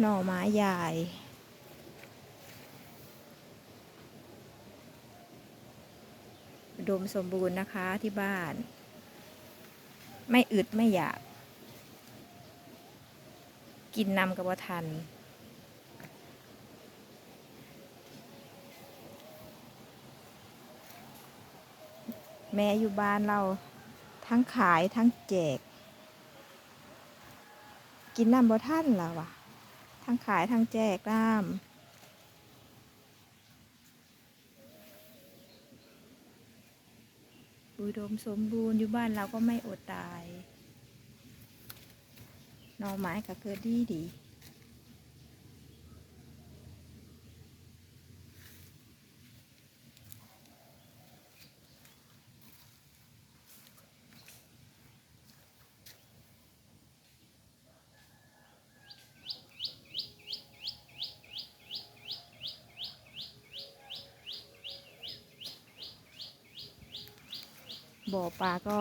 หน่อไม้ใหญ่ดมสมบูรณ์นะคะที่บ้าน ไม่อึดไม่อยาก กินนำกับว่าทัน แม่อยู่บ้านเราทั้งขายทั้งแจก กินนำบ่ท่านแล้ววะ ทั้งขายทั้งแจกน้ำอุดมสมบูรณ์อยู่บ้านเราก็ไม่อดตายหน่อไม้ก็เกิดดีดี บ่อปลาก็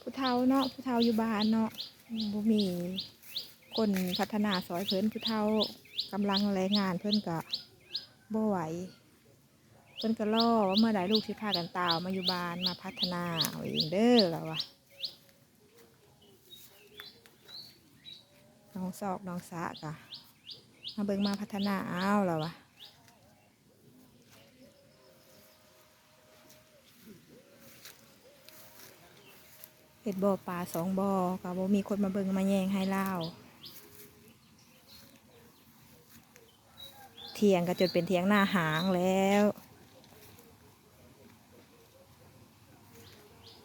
ผู้เฒ่าเนาะผู้เฒ่าอยู่บ้านเนาะบ่มีคนพัฒนาซอยเพิ่นผู้เฒ่ากำลังแรงงานเพิ่นก็บ่ไหวเพิ่นก็รอว่าเมื่อใดลูกสิพากันตาวมาอยู่บ้านมาพัฒนาเอาเองเด้อแล้ววะน้องซอกน้องสะกะมาเบิ่งมาพัฒนาเอาแล้ววะ เห็ดบ่อปลาสองบ่อก็บ่มีคนมาเบิ่งมาแยงให้เล่าเทียงก็จนเป็นเทียงหน้าหางแล้ว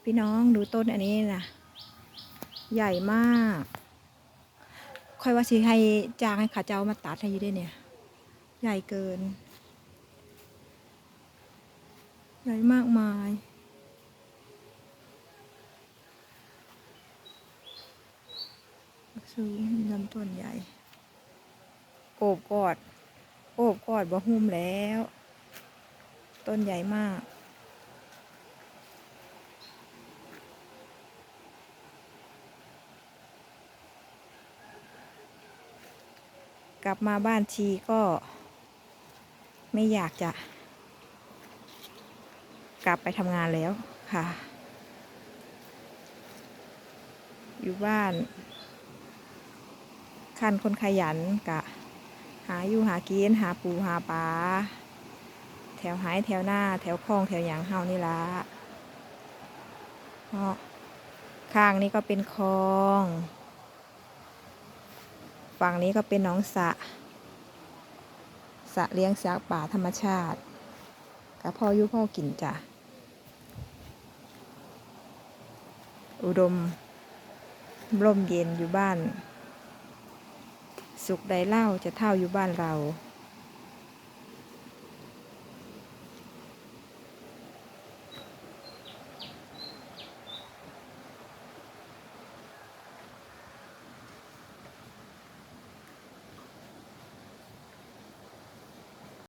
พี่น้องดูต้นอันนี้นะใหญ่มาก ค่อยว่าสิให้จ้างให้ขาเจ้ามาตัดให้อยูด้วยเนี่ย ใหญ่เกิน ใหญ่มากมาย สูงลำต้นใหญ่ โอบกอด โอบกอดบ่หุ้มแล้ว ต้นใหญ่มาก กลับมาบ้านชีก็ไม่อยากจะ กลับไปทำงานแล้วค่ะ อยู่บ้าน คันคนขยันกะ หาอยู่หากินหาปูหาปลาแถวหายแถวหน้า แถวคลองแถวหยางเฮานี่ละเนาะข้างนี้ก็เป็นคลองฝั่งนี้ก็เป็นหนองสะสะเลี้ยงสัตว์ป่าธรรมชาติกับพ่ออยุพ่อกินจ้ะอุดมร่มเย็นอยู่บ้าน สุขใดเล่าจะเท่าอยู่บ้านเรา